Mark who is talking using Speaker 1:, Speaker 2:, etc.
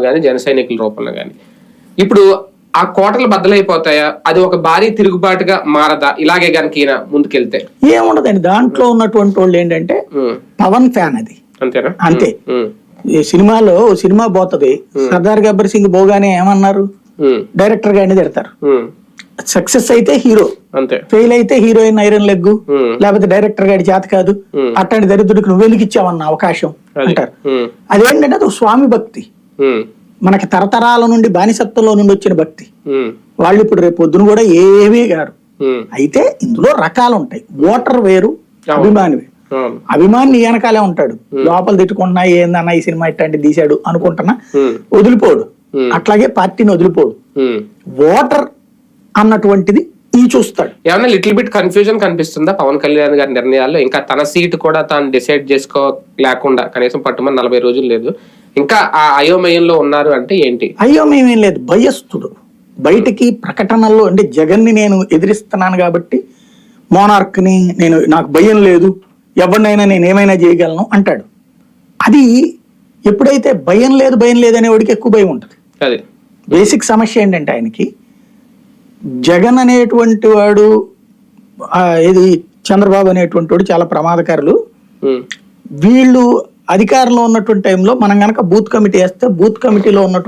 Speaker 1: కానీ జన సైనికుల రూపంలో కానీ. ఇప్పుడు ఆ కోటలు బద్దలైపోతాయా? అది ఒక భారీ తిరుగుబాటుగా మారదా? ఇలాగే కనుక ఈయన ముందుకెళ్తే.
Speaker 2: ఏముండదండి దాంట్లో ఉన్నటువంటి వాళ్ళు ఏంటంటే పవన్ ఫ్యాన్ అది.
Speaker 1: అంతేనా?
Speaker 2: అంతే. సినిమాలో సినిమా పోతుంది. సర్దార్ గబ్బర్ సింగ్ పోగానే ఏమన్నారు? డైరెక్టర్ గారిని తిడతారు. సక్సెస్ అయితే హీరో.
Speaker 1: అంతే.
Speaker 2: ఫెయిల్ అయితే హీరోయిన్ ఐరన్ లెగ్
Speaker 1: ఉమ్,
Speaker 2: లేకపోతే డైరెక్టర్ గారి చేత కాదు. అట్లాంటి దరిద్రుడికి నువ్వు వెలిగిచ్చావన్న అవకాశం అంటారు. అదేంటంటే అది స్వామి భక్తి. మనకి తరతరాల నుండి బానిసత్వంలో నుండి వచ్చిన భక్తి. వాళ్ళు ఇప్పుడు రేపు పొద్దున కూడా ఏమీ గారు అయితే ఇందులో రకాలు ఉంటాయి ఓటర్ వేరు. అభిమాని వేరు. అభిమాని నీ వెనకాలే ఉంటాడు. లోపల తిట్టుకున్నా ఏందన్నా ఈ సినిమా ఇట్లాంటి తీశాడు అనుకుంటున్నా వదిలిపోడు. అట్లాగే పార్టీని వదిలిపోడు. ఓటర్ అన్నటువంటిది చూస్తాడు.
Speaker 1: ఏమన్నా లిటిల్ బిట్ కన్ఫ్యూజన్ కనిపిస్తుందా? పవన్ కళ్యాణ్ గారి నిర్ణయాల్లో? ఇంకా తన సీట్ కూడా తాను డిసైడ్ చేసుకో లేకుండా కనీసం పట్టుమని నలభై రోజులు లేదు. ఇంకా ఆ అయోమయంలో ఉన్నారు అంటే ఏంటి?
Speaker 2: అయ్యో మేమేం లేదు. భయస్థుడు. బయటికి ప్రకటనల్లో అంటే జగన్ని నేను ఎదిరిస్తున్నాను కాబట్టి మోనార్క్ని నేను నాకు భయం లేదు. ఎవరినైనా నేను ఏమైనా చేయగలను అంటాడు. అది ఎప్పుడైతే భయం లేదు భయం లేదు అనేవాడికి ఎక్కువ భయం ఉంటుంది.
Speaker 1: అది.
Speaker 2: బేసిక్ సమస్య ఏంటంటే ఆయనకి జగన్ అనేటువంటి వాడు ఏది చంద్రబాబు అనేటువంటి వాడు చాలా ప్రమాదకారులు. వీళ్ళు అధికారంలో ఉన్నటువంటి టైంలో మనం గనక బూత్ కమిటీ వేస్తే బూత్ కమిటీలో ఉన్నటువంటి